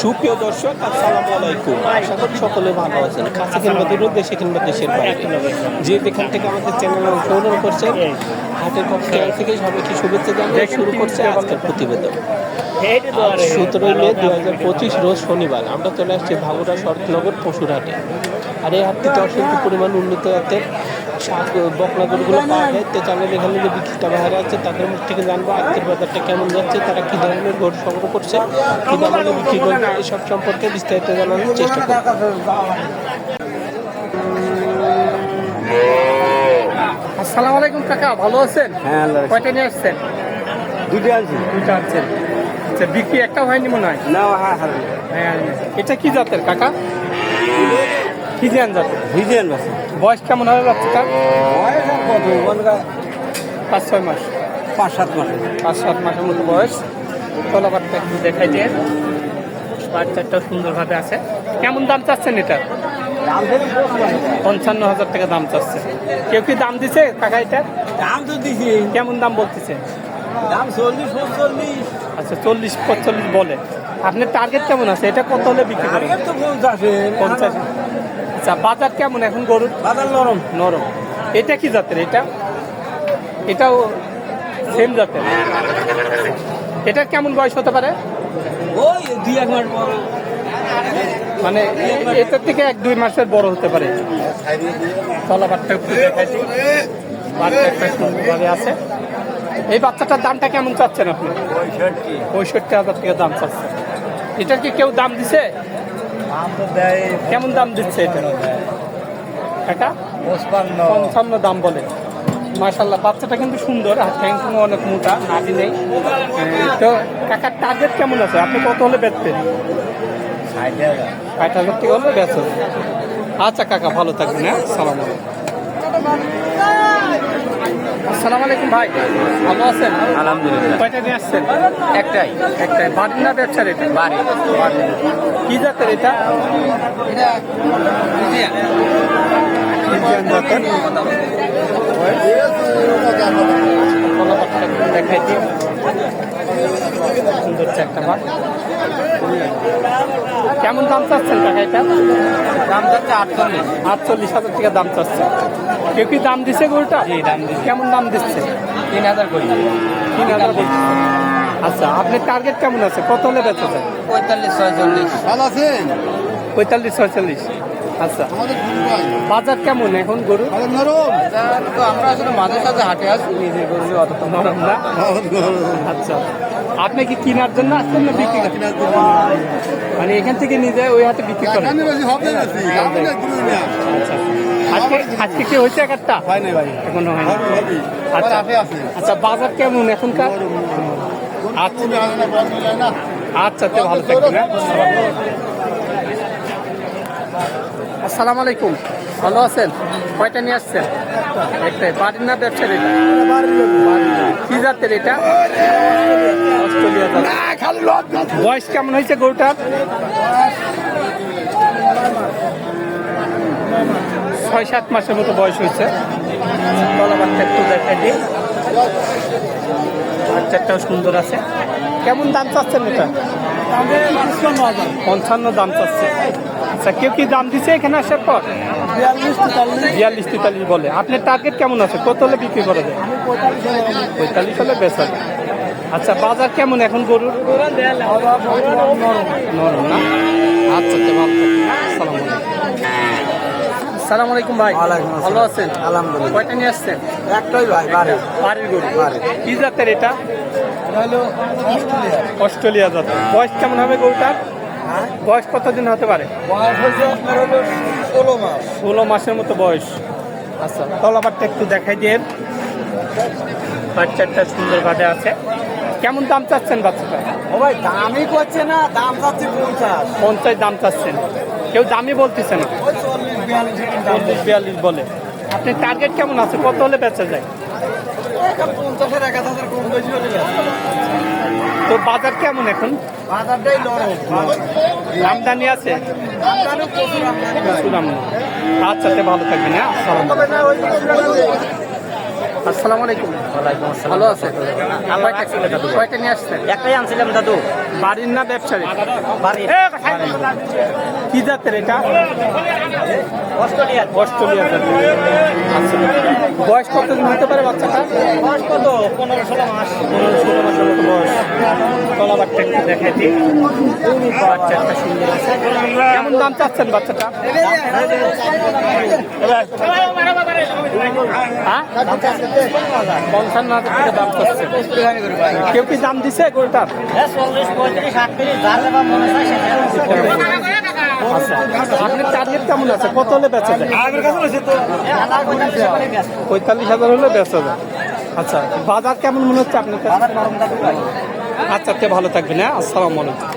সুপ্রিয় দর্শক, আসসালামু আলাইকুম। আশা করি সকলে ভালো আছেন। কাছে কিংবা দূর দেশে কিংবা দেশের বাইরে। যে যেখান থেকে আমাদের চ্যানেল অনুসরণ করছেন, হাটের পক্ষ থেকে সবাইকে শুভেচ্ছা জানিয়ে শুরু করছে আজকের প্রতিবেদন। সতেরোই মে দু হাজার পঁচিশ, রোজ শনিবার। আমরা চলে আসছি ভাগুড়া শরৎনগর পশুরহাটে আর এই হাটটিতে অসংখ্য পরিমাণ উন্নত জাতের শাক বকলা গরুগুলো পাওয়া যায়। তো এখানে যে বিক্রেতা ভাইরা আছে তাদের মুখ থেকে জানব আজকের বাজারটা কেমন যাচ্ছে তারা কী ধরনের গরু সংগ্রহ করছে কী দামে বিক্রি করবে এসব সম্পর্কে বিস্তারিত জানানোর চেষ্টা করব। আসসালামু আলাইকুম কাকা ভালো আছেন? হ্যাঁ কয়টা নিয়ে আসছেন? দুটো আনছি। দুইটা আনছেন। আচ্ছা বিক্রি একটা হয়নি মনে হয়? না হ্যাঁ। হ্যাঁ হ্যাঁ। এটা কি জাতের কাকা? ফিজিয়ান জাতের ভিজেন বাস বয়স কেমন হবে বাচ্চাটা বয়স আর কত? পাঁচ ছয় মাস। পাঁচ সাত মাস। পাঁচ সাত মাসের মতো বয়স। তলাবারটা একটু দেখাই দিয়ে বাচ্চাটা সুন্দরভাবে আছে। কেমন দাম চাচ্ছেন এটা? দাম পঞ্চান্ন হাজার টাকা দাম চাচ্ছে। কেউ কি দাম দিছে কাকা এটা? দাম তো দিছি। কেমন দাম বলতেছে? দাম চল্লিশ পঁচল্লিশ আচ্ছা চল্লিশ পঁচল্লিশ বলে। আপনার টার্গেট কেমন আছে? এটা কত হলে বিক্রি পঞ্চাশে। পঞ্চাশ। আচ্ছা বাজার কেমন এখন গরুর? বাজার নরম। নরম। এটা কি জাতের এটা? এটাও সেম জাতের। এটার কেমন বয়স হতে পারে? ওই দুই এক মাস পর। মানে এটার থেকে এক দুই মাসের বড় হতে পারে। তলাবারটা একটু দেখাইছি। সুন্দরভাবে আছে। এই বাচ্চাটার দামটা কেমন চাচ্ছেন আপনি? পঁয়ষট্টি। হাজার টাকা দাম চাচ্ছেন এটার কি কেউ দাম দিছে? কেমন দাম দিচ্ছে এটা? পঞ্চান্ন দাম বলে। মাশাল্লাহ বাচ্চাটা কিন্তু সুন্দর আর ট্যাঙ্কুনো অনেক মোটা নাটি নেই। তো কাকার টার্গেট কেমন আছে? আপনি কত হলে বেচতেন ষাট হাজার। ষাট হাজার টাকা হলে বেচেন। আচ্ছা কাকা ভালো থাকবেন হ্যাঁ? সালাম আলাইকুম। আসসালামু আলাইকুম ভাই। ভালো আছেন? আলহামদুলিল্লাহ। কয়টা নিয়ে আসছেন? একটাই। একটাই। বাড়ি না ব্যবসার এটা? বাড়ি। বাড়ি। কি জাতের এটা? একটু দেখাই দিই। সুন্দর চারটা মাছ কেমন দাম চাচ্ছেন টাকা এটা? দাম চাচ্ছে আটচল্লিশ। আটচল্লিশ হাজার টাকা দাম চাচ্ছে। কেউ কি দাম দিছে গরুটা? দাম দিছে। কেমন দাম দিচ্ছে? তিন হাজার করি তিন হাজার। আচ্ছা আপনি টার্গেট কেমন আছে? কত হলে বেচা যায়? পঁয়তাল্লিশ ছয়চল্লিশ। ভালো আছেন? পঁয়তাল্লিশ ছয়চল্লিশ। আচ্ছা। বাজার কেমন এখন গরু? নরম। তো আমরা আসলে মাঝে সাথে হাটে আসি নিজের গরু অত নরম না। আচ্ছা। আপনি কি কেনার জন্য আসছেন না বিক্রি মানে এখান থেকে নিয়ে যায় ওই হাতে বিক্রি করেন? না আচ্ছা। আজকে আজকে কি হয়েছে এক একটা হয় ভাই। এখনও হবে আচ্ছা। আচ্ছা বাজার কেমন এখনকার? আচ্ছা। না না। আচ্ছা ভালো থাকবেন হ্যাঁ? আসসালামু আলাইকুম। ভালো আছেন? কয়টা নিয়ে আসছেন? একটাই বাড়ির না ব্যবসার এটা? কি জাতের এটা? বয়স কেমন হয়েছে গরুটার? ছয়, সাত মাসের মতো বয়স হয়েছে। তলাবারটা একটু বাচ্চাটাও সুন্দর আছে। কেমন দাম চাচ্ছেন এটা? পঞ্চান্ন দাম চাচ্ছে। আচ্ছা কেউ কি দাম দিছে এখানে আসার পর? বিয়াল্লিশ তেতাল্লিশ বলে। আপনার টার্গেট কেমন আছে? কত হলে বিক্রি করা যায়? পঁয়তাল্লিশ হলে বেচা। আচ্ছা বাজার কেমন এখন গরুর? নরম না? আচ্ছা ভালো আলাইকুম। ভাই। ভালো আছেন? আলহামদুলিল্লাহ। কয়টা নিয়ে আসছেন? একটাই ভাই বাড়ি বাড়ির গরু। কি জাতের এটা? অস্ট্রেলিয়া জাতের। বয়স কেমন হবে গরুটার? বয়স কতদিন হতে পারে? ষোলো মাস। ষোলো মাসের মতো বয়স। আচ্ছা। তলাবারটা একটু দেখাই দিয়ে বাচ্চাটা সুন্দরভাবে আছে। কেমন দাম চাচ্ছেন বাচ্চাটা? ও ভাই দামই করছে না দাম চাচ্ছে পঞ্চাশ। পঞ্চাশ দাম চাচ্ছেন। কেউ দামই বলতেছে না। চল্লিশ বিয়াল্লিশ বলে। আপনি টার্গেট কেমন আছে? কত হলে বেচা যায়? তো বাজার কেমন এখন? বাজারটাই নরম। আমদানি আছে? প্রচুর আমদানি। আচ্ছা ভালো থাকবেন হ্যাঁ? আসসালামু আলাইকুম। ওই আসসালামু ভালো আছে কয়টা কয়টা নিয়ে আসছেন একটাই আনছিলাম দাদু বাড়ির না ব্যবসায়ী বাড়ির কি জাতের এটা অস্ট্রেলিয়া আচ্ছা বয়স কতদিন হতে পারে বাচ্চাটা বয়স কত পনেরো ষোলো মাস পনেরো ষোলো মাসের মতো বয়স তলাবারটা একটু দেখাই দিই বাচ্চা একটা সুন্দর আছে কেমন দাম চাচ্ছেন বাচ্চাটা হ্যাঁ টাকা দাম কেউ কি দিছে গরুটার? হ্যাঁ হয় আচ্ছা আপনার টার্গেট কেমন আছে? কত হলে বেচা যায়? পঁয়তাল্লিশ হাজার হলে বেচা যায়। আচ্ছা বাজার কেমন মনে হচ্ছে আপনার আচ্ছা তে ভালো থাকবেন হ্যাঁ? আসসালামু আলাইকুম।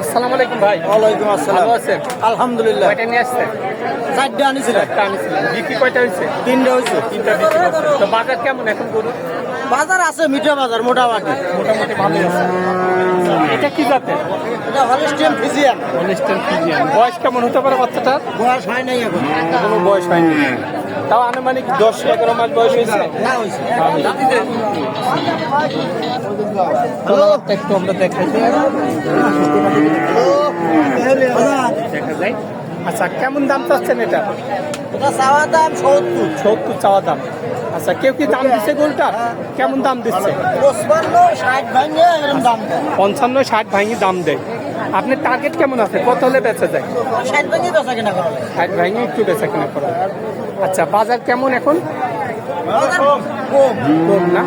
আসসালামু আলাইকুম ভাই। ওয়ালাইকুম ভালো আছেন? আলহামদুলিল্লাহ। কয়টা নিয়ে আসছেন? চারটে আনিছিলাম। একটা আনিছিলেন। বিক্রি কয়টা হয়েছে? তিনটে হয়েছে। তিনটা বিক্রি তো বাজার কেমন এখন বাজার আছে মিঠা বাজার মোটামুটি মোটামুটি ভালোই আছে। এটা কি জাতের? এটা হলিস্টিয়ান ফিজিয়ান অনেস্টেন ফিজিয়ান বয়স কেমন হতে পারে বাচ্চাটার? বয়স হয় নাই এখন। কোনো বয়স হয়নি। তাও আনুমানিক দশ এগারো মাস বয়স হয়েছে। একটু আমরা দেখাই দেখা যায় আচ্ছা কেমন দাম চাচ্ছেন এটা? চাওয়া দাম সত্তর। সত্তর চাওয়া দাম। আচ্ছা কেউ কি দাম দিচ্ছে গোলটার কেমন দাম দিচ্ছে? পঁচপান্ন ষাট ভাঙে দাম দেয়। পঞ্চান্ন ষাট ভাঙি দাম দেয়। আপনার টার্গেট কেমন আছে? কত হলে বেচা যায়? ষাট ভাঙে বেচা কিনা করা ষাট ভাঙি একটু বেচা কিনা করা। আচ্ছা বাজার কেমন এখন? না?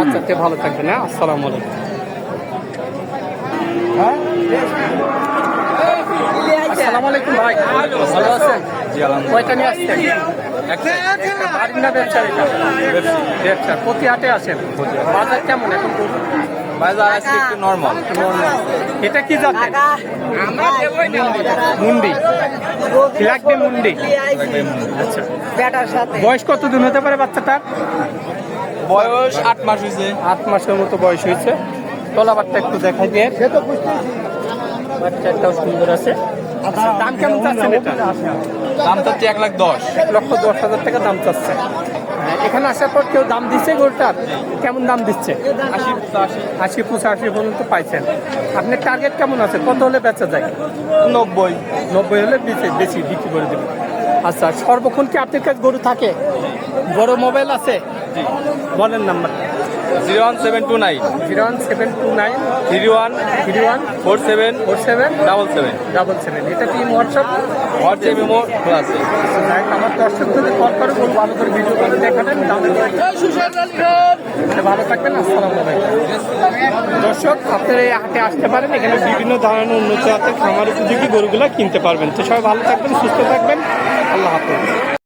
আচ্ছা তে ভালো থাকবেন হ্যাঁ আসসালামু আলাইকুম। আলাইকুম ভাই। ভালো আছেন? না প্রতি হাটে বাজার কেমন এখন? বাজার আজকে একটু নর্মাল এটা কি জাতের? মুন্ডি। লাগবে মুন্ডি। আচ্ছা। ব্যাটার সাথে। বয়স কতদিন হতে পারে বাচ্চাটার? বয়স আট মাস হয়েছে আট মাসের মতো বয়স হয়েছে তলাবারটা একটু দেখাই দিয়ে। বাচ্চাটাও সুন্দর আছে। আচ্ছা, দাম কেমন চাচ্ছেন এটা? দাম চাচ্ছে এক লাখ দশ। এক লক্ষ দশ হাজার টাকা দাম চাচ্ছে। এখানে আসার পর কেউ দাম দিচ্ছে গরুটার? কেমন দাম দিচ্ছে? আশি পঁচাশি পর্যন্ত পাইছেন। আপনার টার্গেট কেমন আছে? কত হলে বেচা যায়? নব্বই। নব্বই হলে বেশি বেশি বিক্রি করে দেবেন। আচ্ছা সর্বক্ষণ কি আপনার কাছে গরু থাকে? বড় মোবাইল আছে? বলেন number zero one seven two nine. Zero one seven two nine. Three one three one four seven four seven. Double seven. Double seven. এটা কি হোয়াটসঅ্যাপ হোয়াটসঅ্যাপ ইমো খোলা আছে আমার দর্শকদের কল করে বলব ভালো করে ভিডিও করে দেখাবেন ভালো থাকবেন আসসালামু আলাইকুম। দর্শক আপনারা এই হাটে আসতে পারেন এখানে বিভিন্ন ধরনের উন্নত জাতের খামার উপযোগী গরুগুলো কিনতে পারবেন। তো সবাই ভালো থাকবেন সুস্থ থাকবেন। আল্লাহ হাফেজ।